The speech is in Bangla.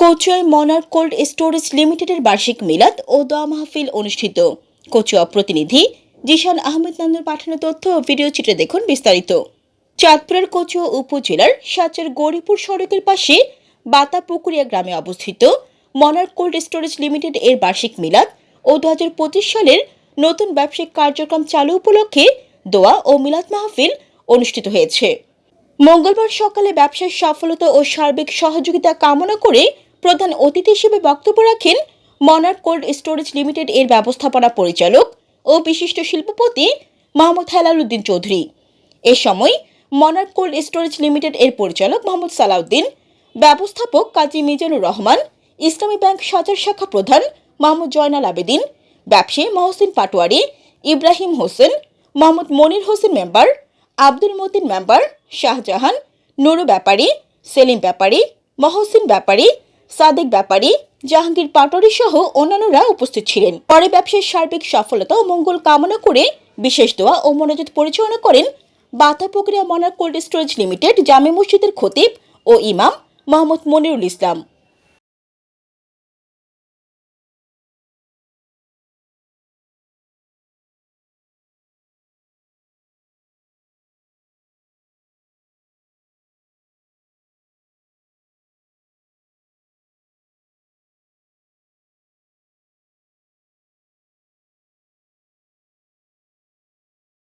কচুয়ায় মনার কোল্ড স্টোরেজ লিমিটেডের বার্ষিক মিলাদ ও দোয়া মাহফিল অনুষ্ঠিত। কচুয়া প্রতিনিধি জিশান আহমেদ নান্নুর পাঠানো তথ্য ও ভিডিও চিত্রে দেখুন বিস্তারিত। চাঁদপুরের কচুয়া উপজেলার সাচের গৌরীপুর সড়কের পাশে বাতাপুকুরিয়া গ্রামে অবস্থিত মনার কোল্ড স্টোরেজ লিমিটেড এর বার্ষিক মিলাদ ও দু হাজার পঁচিশ সালের নতুন ব্যবসায়িক কার্যক্রম চালু উপলক্ষে দোয়া ও মিলাদ মাহফিল অনুষ্ঠিত হয়েছে। মঙ্গলবার সকালে ব্যবসার সফলতা ও সার্বিক সহযোগিতা কামনা করে প্রধান অতিথি হিসেবে বক্তব্য রাখেন মনার কোল্ড স্টোরেজ লিমিটেড এর ব্যবস্থাপনা পরিচালক ও বিশিষ্ট শিল্পপতি মোহাম্মদ হেলাল উদ্দিন চৌধুরী। এ সময় মনার কোল্ড স্টোরেজ লিমিটেড এর পরিচালক মোহাম্মদ সালাউদ্দিন, ব্যবস্থাপক কাজী মিজানুর রহমান, ইসলামী ব্যাংক সাজার শাখা প্রধান মোহাম্মদ জয়নাল আবেদিন, ব্যবসায়ী মহসিন পাটোয়ারি, ইব্রাহিম হোসেন, মোহাম্মদ মনির হোসেন মেম্বার, আব্দুল মতিন মেম্বার, শাহজাহান, নুরু ব্যাপারী, সেলিম ব্যাপারী, মহসিন ব্যাপারী সাদেক ব্যাপারী, জাহাঙ্গীর পাটোয়ারি সহ অন্যান্যরা উপস্থিত ছিলেন। পরে ব্যবসায় সার্বিক সফলতা ও মঙ্গল কামনা করে বিশেষ দোয়া ও মনোযোগ পরিচালনা করেন বাতা প্রক্রিয়া মনার কোল্ড স্টোরেজ লিমিটেড, জামে মসজিদের খতিব ও ইমাম মোহাম্মদ মনিরুল ইসলাম।